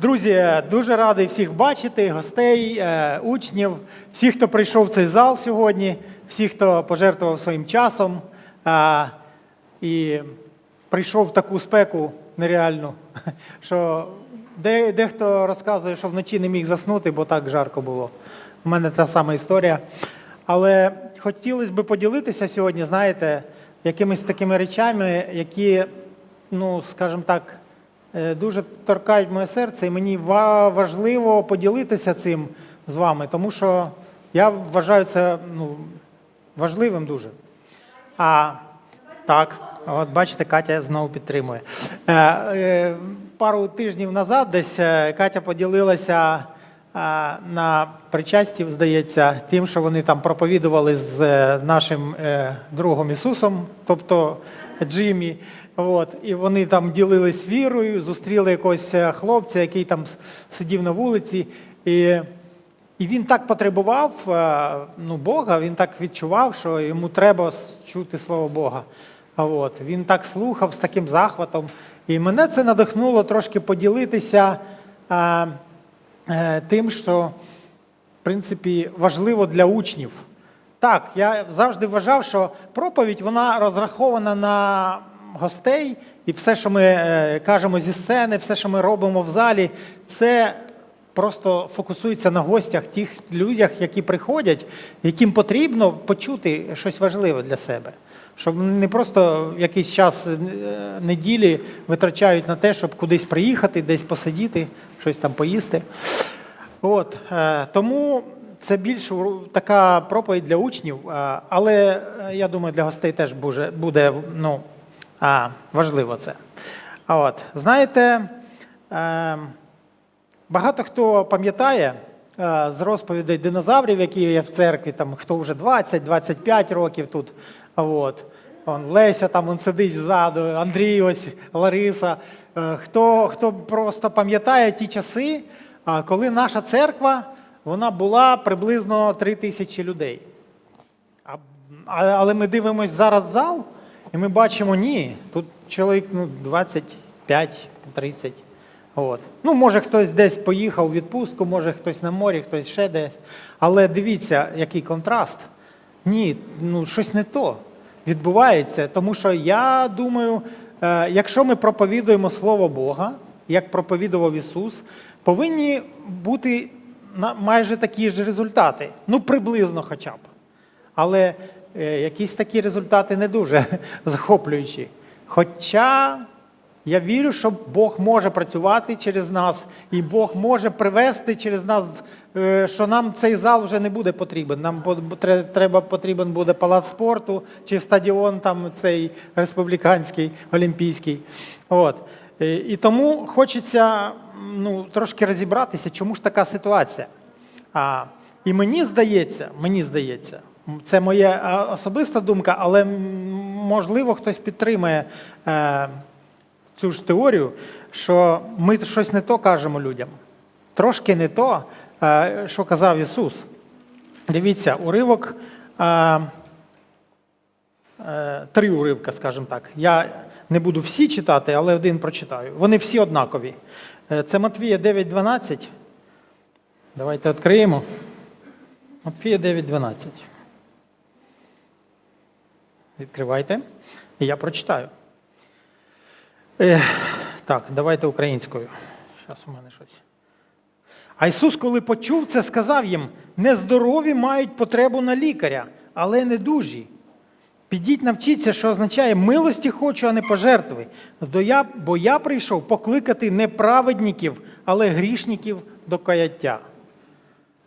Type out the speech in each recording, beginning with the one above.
Друзі, дуже радий всіх бачити, гостей, е, учнів, всіх, хто прийшов в цей зал сьогодні, всіх, хто пожертвував своїм часом е, і прийшов в таку спеку нереальну, що дехто розказує, що вночі не міг заснути, бо так жарко було. У мене та сама історія. Але хотілося б поділитися сьогодні, знаєте, якимись такими речами, які, ну, скажімо так, е, дуже торкають моє серце, і мені важливо поділитися цим з вами, тому що я вважаю це ну, важливим дуже. А так, от бачите, Катя знову підтримує. Е, е, пару тижнів назад десь е, Катя поділилася е, на причасті, здається, тим, що вони там проповідували з е, нашим е, другом Ісусом, тобто Джиммі. От, і вони там ділились вірою, зустріли якогось е, хлопця, який там сидів на вулиці. І і він так потребував е, ну, Бога, він так відчував, що йому треба чути слово Бога. От. Він так слухав з таким захватом. І мене це надихнуло трошки поділитися е, е, тим, що в принципі важливо для учнів. Так, я завжди вважав, що проповідь вона розрахована на гостей, і все, що ми е, кажемо зі сцени, все, що ми робимо в залі, це просто фокусується на гостях, тих людях, які приходять, яким потрібно почути щось важливе для себе. Щоб вони не просто якийсь час е, неділі витрачають на те, щоб кудись приїхати, десь посидіти, щось там поїсти. От, е, тому це більш така проповідь для учнів, але я думаю, для гостей теж буде ну, а, важливо це. А От, знаєте, е, багато хто пам'ятає е, з розповідей динозаврів, які є в церкві, там, хто вже 20-25 років тут. От. Он, Леся там он сидить ззаду, Андрій, ось Лариса. Е, Хто, хто просто пам'ятає ті часи, коли наша церква вона була приблизно 3 тисячі людей. Але ми дивимося зараз зал, і ми бачимо, ні, тут чоловік ну, 25-30. От. Ну, може, хтось десь поїхав у відпустку, може хтось на морі, хтось ще десь. Але дивіться, який контраст. Ні, ну щось не то відбувається. Тому що я думаю, е, якщо ми проповідуємо Слово Бога, як проповідував Ісус, повинні бути майже такі ж результати. Ну, приблизно хоча б. Але якісь такі результати не дуже захоплюючі. Хоча я вірю, що Бог може працювати через нас, і Бог може привести через нас, е, що нам цей зал вже не буде потрібен. Нам треба потрібен буде палац спорту чи стадіон там цей республіканський, олімпійський. От. Е, І тому хочеться ну, трошки розібратися, чому ж така ситуація. А, і мені здається, мені здається, це моя особиста думка, але можливо хтось підтримає е, цю ж теорію, що ми щось не то кажемо людям. Трошки не то, е, що казав Ісус. Дивіться, уривок, е, е, три уривка, скажімо так. Я не буду всі читати, але один прочитаю. Вони всі однакові. Е, Це Матвія 9.12. Давайте відкриємо. Матфія 9.12. Відкривайте. І я прочитаю. Е, так, давайте українською. Зараз у мене щось. А Ісус, коли почув це, сказав їм: нездорові мають потребу на лікаря, але не дужі. Підіть навчіться, що означає милості хочу, а не пожертви. Бо я, прийшов покликати не праведників, але грішників до каяття.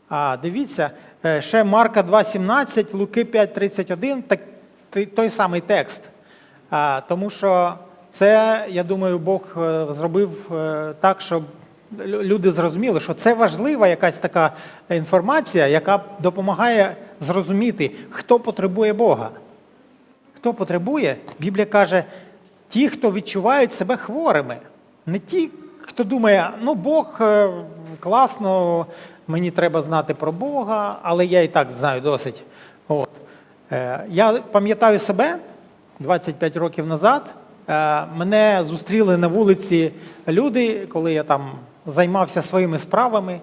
А дивіться, е, ще Марка 2,17, Луки 5,31, так, той- самий текст. Тому що це, я думаю, Бог е, зробив е, так, щоб люди зрозуміли, що це важлива якась така інформація, яка допомагає зрозуміти, хто потребує Бога. Хто потребує, Біблія каже, ті, хто відчувають себе хворими. Не ті, хто думає, ну Бог е, класно, мені треба знати про Бога, але я і так знаю досить. От. Е, Я пам'ятаю себе 25 років назад. Е, Мене зустріли на вулиці люди, коли я там займався своїми справами,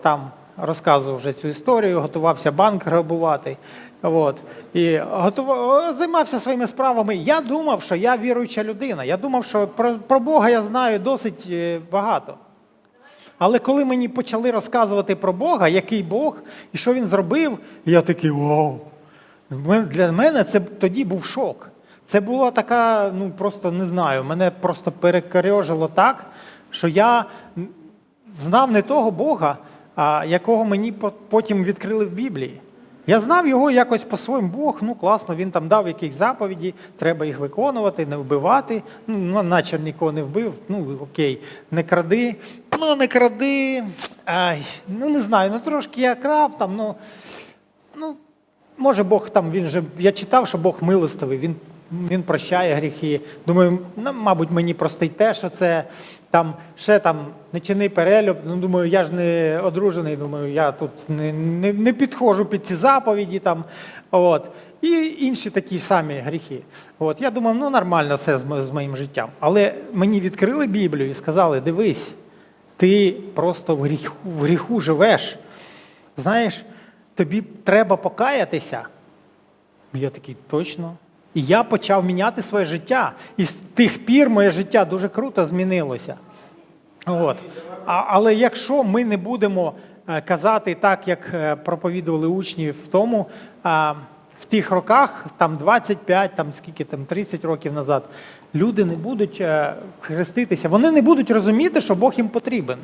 там розказував вже цю історію, готувався банк грабувати. От. І готував, займався своїми справами. Я думав, що я віруюча людина. Я думав, що про, про Бога я знаю досить е, багато. Але коли мені почали розказувати про Бога, який Бог і що він зробив, я такий вау. Для мене це тоді був шок. Це була така, ну просто не знаю, мене просто перекорьожило так, що я знав не того Бога, а якого мені потім відкрили в Біблії. Я знав його якось по-своєму, Бог, ну класно, він там дав якісь заповіді, треба їх виконувати, не вбивати. Ну, ну, наче нікого не вбив, ну окей, не кради. Ну, не кради. Ай, ну не знаю, ну трошки я крав там, ну. Ну, може, Бог там, він же, я читав, що Бог милостивий, він, він прощає гріхи. Думаю, ну, мабуть, мені простить те, що це там ще там не чини перелюб. Ну, думаю, я ж не одружений, думаю, я тут не, не, не підходжу під ці заповіді там. От. І інші такі самі гріхи. От. Я думав, ну нормально все з, з моїм життям. Але мені відкрили Біблію і сказали: дивись, ти просто в гріху, в гріху живеш. Знаєш, тобі треба покаятися. Я такий, точно. І я почав міняти своє життя. І з тих пір моє життя дуже круто змінилося. От. А, але якщо ми не будемо е, казати так, як е, проповідували учні в тому, тих роках, там 25, там скільки там 30 років назад, люди не будуть е, хреститися, вони не будуть розуміти, що Бог їм потрібен.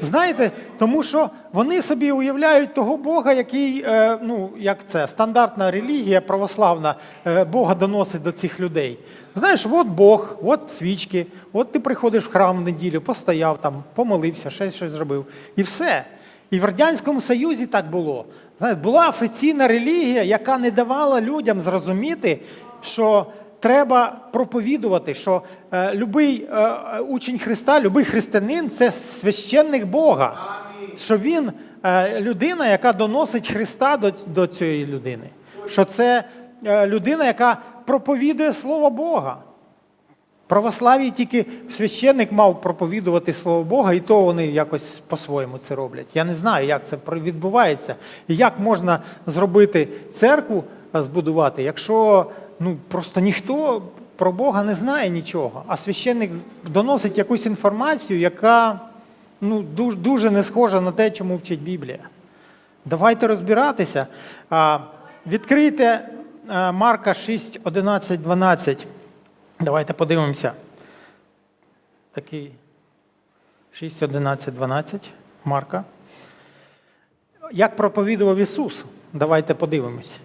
Знаєте, тому що вони собі уявляють того Бога, який, е, ну як це, стандартна релігія православна, е, Бога доносить до цих людей. Знаєш, от Бог, от свічки, от ти приходиш в храм в неділю, постояв там, помолився, ще щось зробив. І все. І в Радянському Союзі так було. Знаєте, була офіційна релігія, яка не давала людям зрозуміти, що треба проповідувати, що е, любий е, е, учень Христа, любий християнин це священник Бога. Що він е, людина, яка доносить Христа до, до цієї людини. Що це е, людина, яка проповідує Слово Бога. В православії тільки священник мав проповідувати Слово Бога, і то вони якось по-своєму це роблять. Я не знаю, як це відбувається. І як можна зробити церкву збудувати, якщо ну, просто ніхто про Бога не знає нічого, а священник доносить якусь інформацію, яка ну, дуже, дуже не схожа на те, чому вчить Біблія. Давайте розбиратися. Відкрийте Марка 6, 11, 12. Давайте подивимося. Такий 6, 11, 12. Марка. Як проповідував Ісус? Давайте подивимось.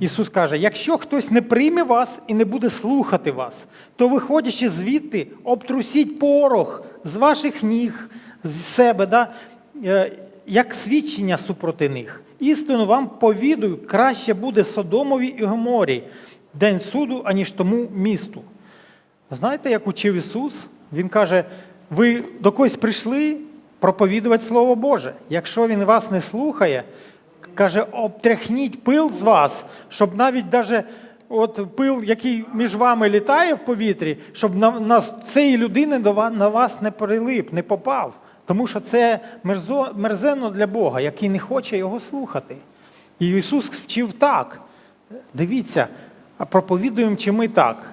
Ісус каже: якщо хтось не прийме вас і не буде слухати вас, то виходячи звідти, обтрусіть порох з ваших ніг, з себе, да? е, як свідчення супроти них. Істину вам повідую, краще буде Содомові і Гоморі день суду, аніж тому місту. Знаєте, як учив Ісус? Він каже: ви до когось прийшли проповідувати Слово Боже. Якщо Він вас не слухає, каже, обтряхніть пил з вас, щоб навіть даже от пил, який між вами літає в повітрі, щоб на, на цієї людини до на вас не прилип, не попав. Тому що це мерзо, мерзенно для Бога, який не хоче його слухати. І Ісус вчив так. Дивіться, проповідуємо чи ми так?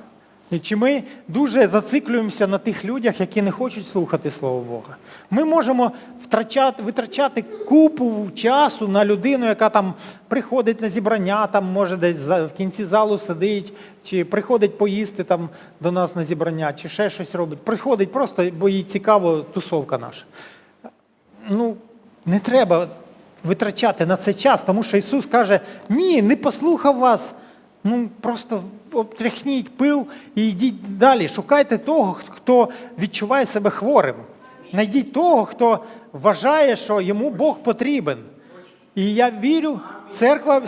Чи ми дуже зациклюємося на тих людях, які не хочуть слухати Слово Бога? Ми можемо втрачати, витрачати купу часу на людину, яка там приходить на зібрання, там може десь в кінці залу сидить, чи приходить поїсти там до нас на зібрання, чи ще щось робить. Приходить просто, бо їй цікаво тусовка наша ну, не треба витрачати на це час, тому що Ісус каже: ні, не послухав вас. Ну просто обтряхніть пил і йдіть далі. Шукайте того, хто відчуває себе хворим. Найдіть того, хто вважає, що йому Бог потрібен. І я вірю, церква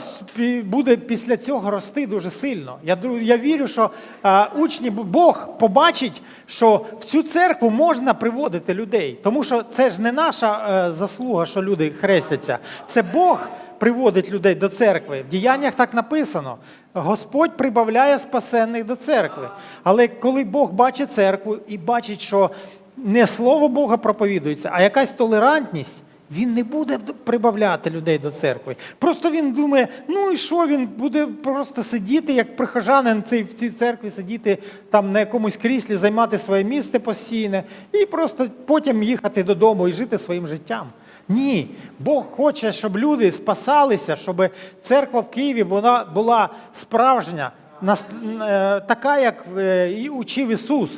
буде після цього рости дуже сильно. Я, я вірю, що а, учні, Бог побачить, що в цю церкву можна приводити людей. Тому що це ж не наша е, заслуга, що люди хрестяться. Це Бог приводить людей до церкви. В діяннях так написано. Господь прибавляє спасенних до церкви. Але коли Бог бачить церкву і бачить, що не слово Бога проповідується, а якась толерантність. Він не буде прибавляти людей до церкви. Просто він думає, ну і що він буде просто сидіти, як прихожанин в цій церкві, сидіти там на якомусь кріслі, займати своє місце постійне і просто потім їхати додому і жити своїм життям. Ні, Бог хоче, щоб люди спасалися, щоб церква в Києві вона була справжня, е, така, як е, і учив Ісус.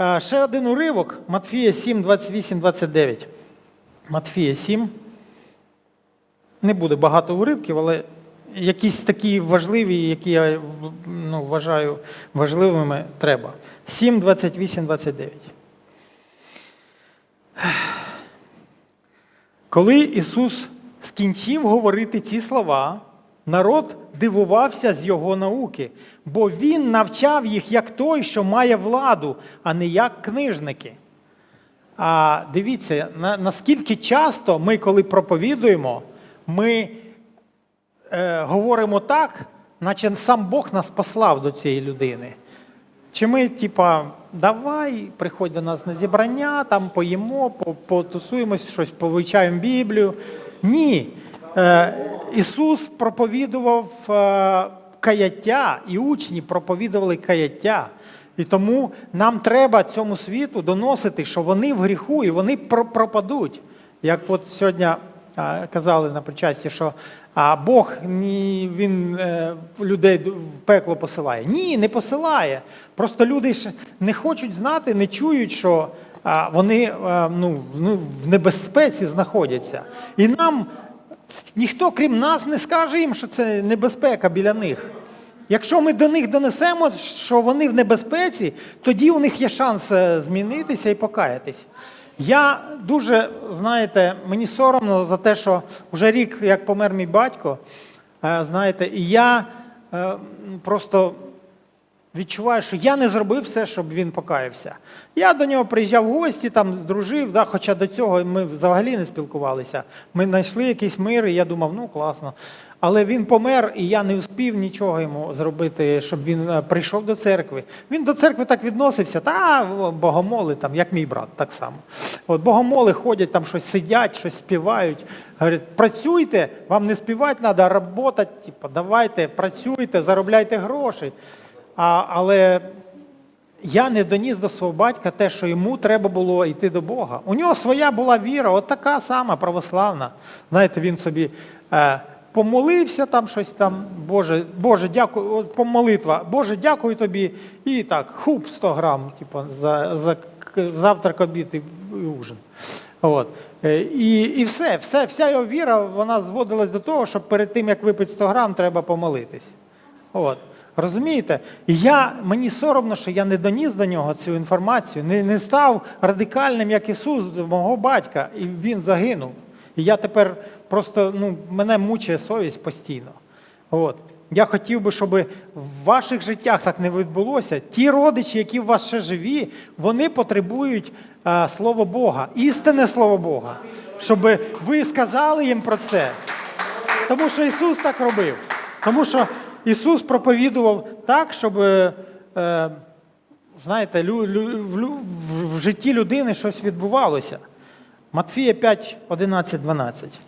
Е, Ще один уривок Матфія 7, 28, 29. Матфія 7. Не буде багато уривків, але якісь такі важливі, які я ну, вважаю важливими, треба. 7, 28, 29. Коли Ісус скінчив говорити ці слова, народ дивувався з його науки, бо Він навчав їх як той, що має владу, а не як книжники. А дивіться, на, наскільки часто ми, коли проповідуємо, ми е, говоримо так, наче сам Бог нас послав до цієї людини. Чи ми, типа, давай, приходь до нас на зібрання, там поїмо, по- потусуємось, щось повивчаємо Біблію. Ні. Е, Ісус проповідував е, каяття, і учні проповідували каяття. І тому нам треба цьому світу доносити, що вони в гріху і вони про- пропадуть. Як от сьогодні казали на причасті, що Бог він е, людей в пекло посилає. Ні, не посилає. Просто люди не хочуть знати, не чують, що вони ну, ну, в небезпеці знаходяться. І нам ніхто, крім нас, не скаже їм, що це небезпека біля них. Якщо ми до них донесемо, що вони в небезпеці, тоді у них є шанс е, змінитися і покаятись. Я дуже, знаєте, мені соромно за те, що вже рік, як помер мій батько, е, знаєте, і я е, просто відчуваю, що я не зробив все, щоб він покаявся. Я до нього приїжджав в гості, там дружив, да, хоча до цього ми взагалі не спілкувалися. Ми знайшли якийсь мир, і я думав, ну класно. Але він помер, і я не успів нічого йому зробити, щоб він е, прийшов до церкви. Він до церкви так відносився, та богомоли, там, як мій брат, так само. От богомоли ходять, там щось сидять, щось співають. Говорять, працюйте, вам не співати треба, а працювати, типу, давайте, працюйте, заробляйте гроші. А, але я не доніс до свого батька те, що йому треба було йти до Бога. У нього своя була віра, от така сама православна. Знаєте, він собі е, помолився там щось там, Боже, Боже, дякую, от помолитва, Боже, дякую тобі. І так, хуп 100 грам, типу, за, за завтрак, обід і, ужин. От. Е, І, і все, все, вся його віра вона зводилась до того, що перед тим, як випити 100 грам, треба помолитись. От. Розумієте? Я, мені соромно, що я не доніс до нього цю інформацію, не, не став радикальним, як Ісус, мого батька, і він загинув. І я тепер просто, ну, мене мучає совість постійно. От. Я хотів би, щоб в ваших життях так не відбулося. Ті родичі, які в вас ще живі, вони потребують а, Слово Бога, істинне Слово Бога, щоб ви сказали їм про це. Тому що Ісус так робив. Тому що Ісус проповідував так, щоб, е, е, знаєте, лю, лю- в- в житті людини щось відбувалося. Матфія 5, 11, 12.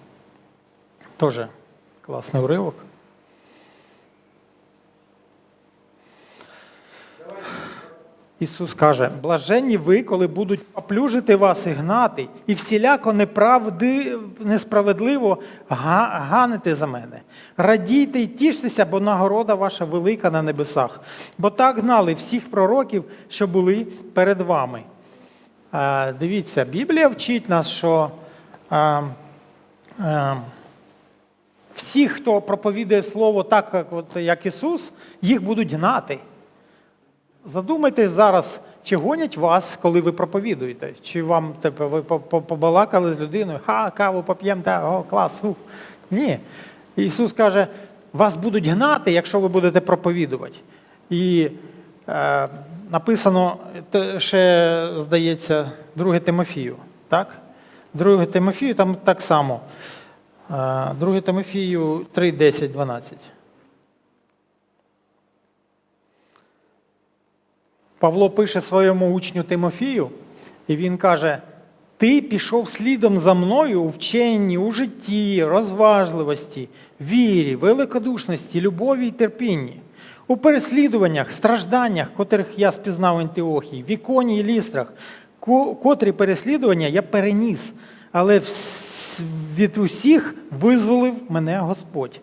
Теж класний уривок. Ісус каже: блаженні ви, коли будуть поплюжити вас і гнати, і всіляко неправди, несправедливо га- ганите за мене. Радійте і тіштеся, бо нагорода ваша велика на небесах. Бо так гнали всіх пророків, що були перед вами. Дивіться, Біблія вчить нас, що всі, хто проповідує Слово так, як, Ісус, їх будуть гнати. Задумайтесь зараз, чи гонять вас, коли ви проповідуєте? Чи вам типу, ви по- по- побалакали з людиною, ха, каву поп'ємо, о, клас, ух. Ні. Ісус каже, вас будуть гнати, якщо ви будете проповідувати. І е, написано ще, здається, 2 Тимофію. Так? 2 Тимофію там так само. Е, 2 Тимофію 3, 10, 12. Павло пише своєму учню Тимофію, і він каже: Ти пішов слідом за мною у вченні, у житті, розважливості, вірі, великодушності, любові й терпінні, у переслідуваннях, стражданнях, котрих я спізнав в Антиохії, в іконі і лістрах, котрі переслідування я переніс, але від усіх визволив мене Господь.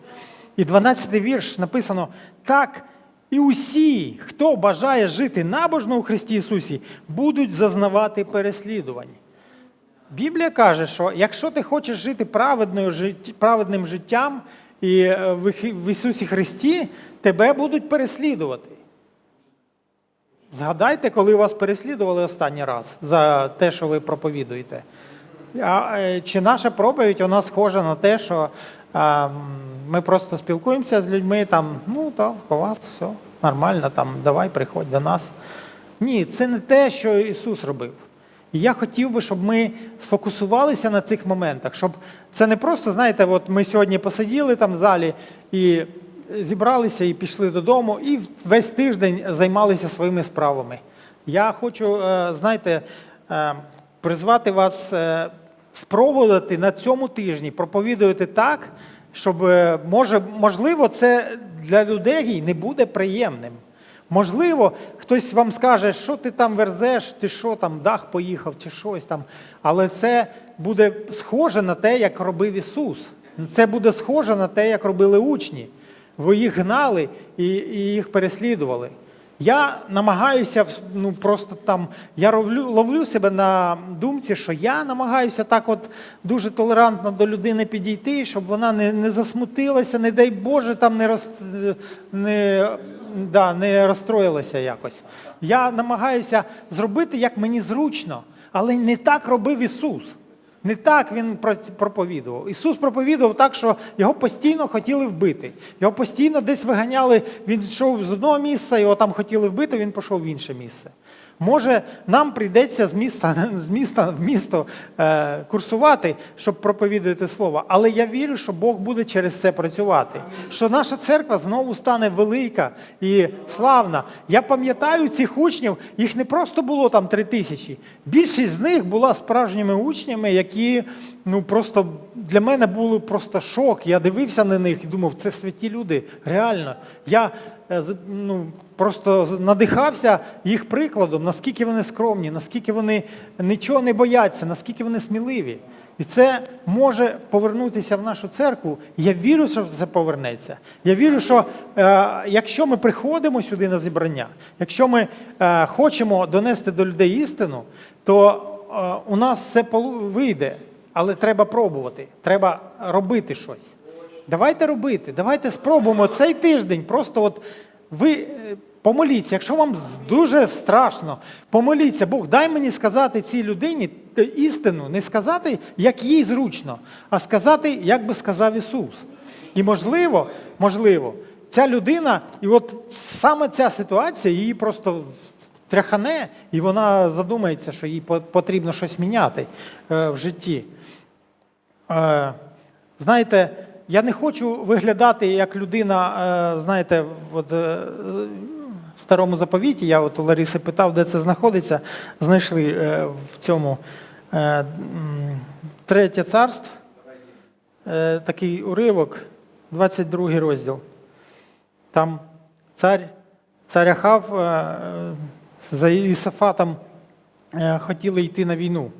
І 12-й вірш написано: так. І усі, хто бажає жити набожно у Христі Ісусі, будуть зазнавати переслідувань. Біблія каже, що якщо ти хочеш жити праведним життям і е, в Ісусі Христі, тебе будуть переслідувати. Згадайте, коли вас переслідували останній раз за те, що ви проповідуєте. А, е, чи наша проповідь вона схожа на те, що а, ми просто спілкуємося з людьми, там, ну так, у вас все нормально, там, давай, приходь до нас. Ні, це не те, що Ісус робив. І я хотів би, щоб ми сфокусувалися на цих моментах, щоб це не просто, знаєте, от ми сьогодні посиділи там в залі і зібралися і пішли додому, і весь тиждень займалися своїми справами. Я хочу, е, знаєте, е, призвати вас е, спробувати на цьому тижні проповідувати так, щоб може, можливо, це для людей не буде приємним. Можливо, хтось вам скаже, що ти там верзеш, ти що там, дах поїхав чи щось там. Але це буде схоже на те, як робив Ісус. Це буде схоже на те, як робили учні. Ви їх гнали і, їх переслідували. Я намагаюся ну просто там, я ловлю, ловлю себе на думці, що я намагаюся так от дуже толерантно до людини підійти, щоб вона не, не засмутилася, не дай Боже, там не, роз, не, да, не розстроїлася якось. Я намагаюся зробити, як мені зручно, але не так робив Ісус. Не так він проповідував. Ісус проповідував так, що його постійно хотіли вбити. Його постійно десь виганяли, він йшов з одного місця, його там хотіли вбити, він пішов в інше місце. Може, нам прийдеться з міста, з міста в місто е, курсувати, щоб проповідувати слово. Але я вірю, що Бог буде через це працювати. Що наша церква знову стане велика і славна. Я пам'ятаю цих учнів, їх не просто було там три тисячі. Більшість з них була справжніми учнями, які ну просто для мене були просто шок. Я дивився на них і думав, це святі люди. Реально. Я ну, просто надихався їх прикладом, наскільки вони скромні, наскільки вони нічого не бояться, наскільки вони сміливі. І це може повернутися в нашу церкву. Я вірю, що це повернеться. Я вірю, що е, якщо ми приходимо сюди на зібрання, якщо ми е, хочемо донести до людей істину, то е, у нас полу- вийде. Але треба пробувати, треба робити щось. Давайте робити, давайте спробуємо цей тиждень. Просто от ви е, помоліться, якщо вам дуже страшно, помоліться, Бог, дай мені сказати цій людині істину, не сказати, як їй зручно, а сказати, як би сказав Ісус. І можливо, можливо, ця людина, і от саме ця ситуація її просто тряхане, і вона задумається, що їй потрібно щось міняти е, в житті. Е, Знаєте, я не хочу виглядати як людина, е, знаєте, от, е, в старому заповіті, я от у Лариси питав, де це знаходиться, знайшли е, в цьому третє царство, такий уривок, 22 розділ. Там цар, цар Ахав за Ісафатом хотіли йти на війну.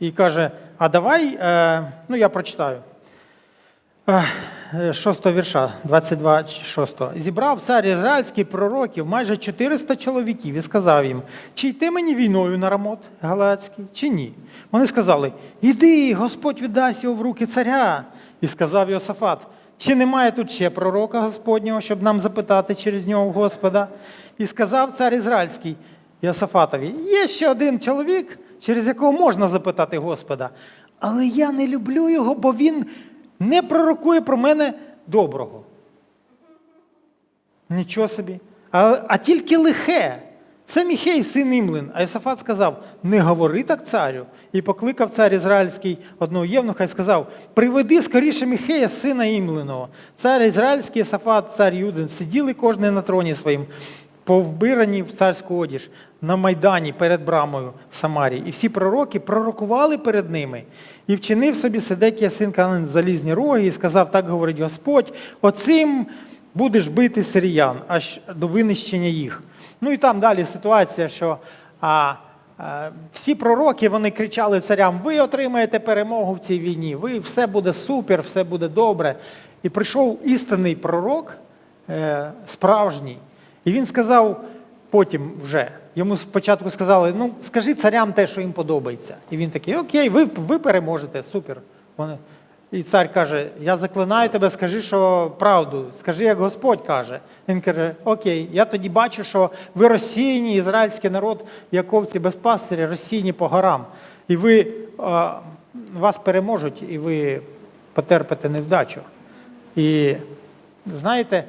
І каже: а давай, ну я прочитаю. Е, е, Шостого вірша, 22, 6. Зібрав цар ізраїльський пророків майже 400 чоловіків і сказав їм, чи йти мені війною на рамот Галацький, чи ні. Вони сказали: Іди, Господь віддасть його в руки царя. І сказав Йосафат, чи немає тут ще пророка Господнього, щоб нам запитати через нього Господа? І сказав цар Ізраїльський Йосафатові, є ще один чоловік, через якого можна запитати Господа, але я не люблю його, бо він не пророкує про мене доброго. Нічого собі. А, а тільки лихе. Це Міхей, син Імлин. А Ісафат сказав: не говори так царю. І покликав цар Ізраїльський одного євнуха і сказав: Приведи скоріше Міхея, сина Імлиного. Цар Ізраїльський, Ісафат, цар Юдин, сиділи кожен на троні своїм, повбирані в царську одіж на майдані перед брамою Самарії. І всі пророки пророкували перед ними. І вчинив собі Седекія, син Канан, залізні роги, і сказав: Так говорить Господь, оцим будеш бити сиріян, аж до винищення їх. Ну і там далі ситуація, що а, всі пророки вони кричали царям: ви отримаєте перемогу в цій війні, ви все буде супер, все буде добре. І прийшов істинний пророк, е, справжній, і він сказав потім вже. Йому спочатку сказали: ну скажи царям те, що їм подобається. І він такий: Окей, ви, ви переможете, супер. Вони, і цар каже: Я заклинаю тебе, скажи, що правду, скажи, як Господь каже. Він каже: Окей, я тоді бачу, що ви розсіяні, ізраїльський народ, як овці без пастиря, розсіяні по горам. І ви а, вас переможуть, і ви потерпите невдачу. І знаєте,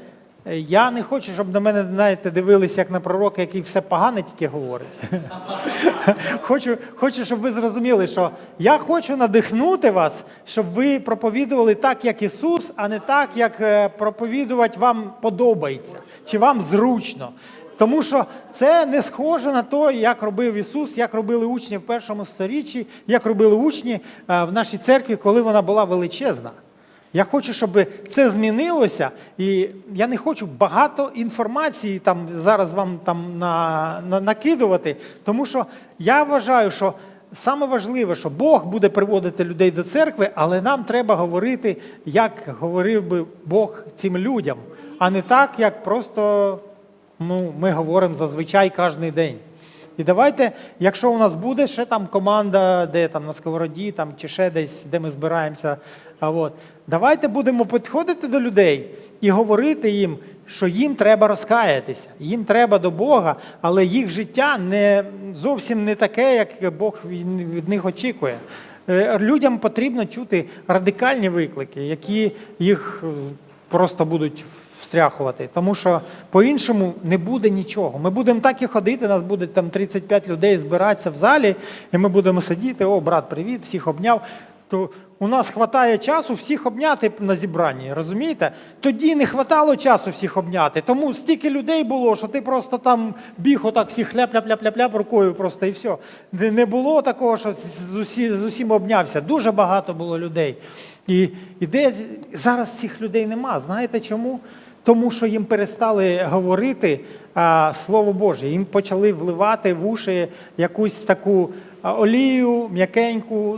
я не хочу, щоб на мене знаєте, дивилися як на пророка, який все погане тільки говорить. Хочу, хочу, щоб ви зрозуміли, що я хочу надихнути вас, щоб ви проповідували так, як Ісус, а не так, як е, проповідувати вам подобається чи вам зручно. Тому що це не схоже на те, як робив Ісус, як робили учні в першому сторіччі, як робили учні е, в нашій церкві, коли вона була величезна. Я хочу, щоб це змінилося, і я не хочу багато інформації там зараз вам там на, на, накидувати, тому що я вважаю, що саме важливе, що Бог буде приводити людей до церкви, але нам треба говорити, як говорив би Бог цим людям, а не так, як просто ну, ми говоримо зазвичай кожен день. І давайте, якщо у нас буде ще там команда, де там на сковороді, там чи ще десь, де ми збираємося, а от, давайте будемо підходити до людей і говорити їм, що їм треба розкаятися, їм треба до Бога, але їх життя не зовсім не таке, як Бог від них очікує. Е, Людям потрібно чути радикальні виклики, які їх е, просто будуть встряхувати. Тому що по-іншому не буде нічого. Ми будемо так і ходити, нас буде там 35 людей збиратися в залі, і ми будемо сидіти, о, брат, привіт, всіх обняв. То у нас вистачає часу всіх обняти на зібранні, розумієте? Тоді не вистачало часу всіх обняти. Тому стільки людей було, що ти просто там біг отак всіх ляп-ляп-ляп-ляп рукою просто і все. Не було такого, що з, усі, з усім обнявся. Дуже багато було людей. І, і де зараз цих людей нема. Знаєте чому? Тому що їм перестали говорити а, Слово Боже, їм почали вливати в уші якусь таку олію, м'якеньку,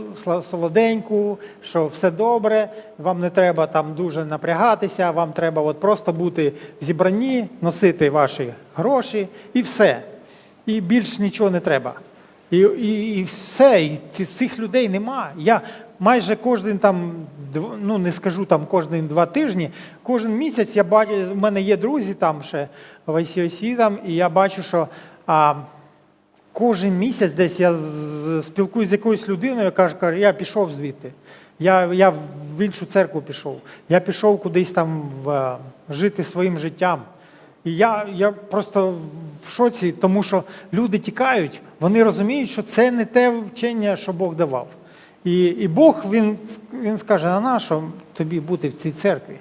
солоденьку, що все добре, вам не треба там дуже напрягатися, вам треба от просто бути в зібранні, носити ваші гроші і все. І більш нічого не треба. І, і, і все, і цих людей нема. Я майже кожен там, ну не скажу там кожен два тижні, кожен місяць я бачу, у мене є друзі там ще в ICOC, там, і я бачу, що а, кожен місяць десь я спілкуюсь з якоюсь людиною, яка каже, я пішов звідти. Я, я в іншу церкву пішов. Я пішов кудись там в, е, жити своїм життям. І я, я просто в шоці, тому що люди тікають, вони розуміють, що це не те вчення, що Бог давав. І, і Бог він, він скаже, а на що тобі бути в цій церкві?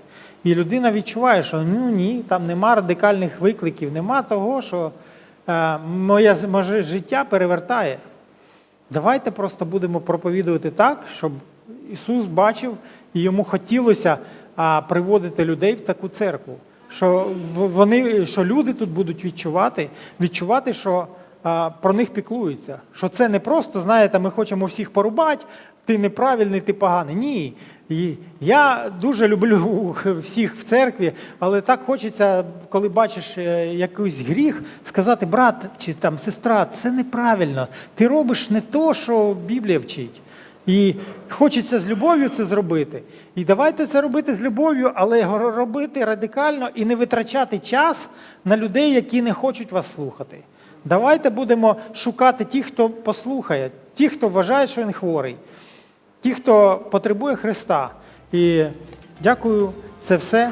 І людина відчуває, що ну ні, там нема радикальних викликів, нема того, що моє, моє життя перевертає. Давайте просто будемо проповідувати так, щоб Ісус бачив і йому хотілося приводити людей в таку церкву. Що вони, що люди тут будуть відчувати, відчувати, що а, про них піклуються. Що це не просто, знаєте, ми хочемо всіх порубати, ти неправильний, ти поганий. Ні. І я дуже люблю всіх в церкві, але так хочеться, коли бачиш е, якийсь гріх, сказати, брат чи там сестра, це неправильно. Ти робиш не то, що Біблія вчить. І хочеться з любов'ю це зробити. І давайте це робити з любов'ю, але робити радикально і не витрачати час на людей, які не хочуть вас слухати. Давайте будемо шукати ті, хто послухає, ті, хто вважає, що він хворий, ті, хто потребує Христа. І дякую, це все.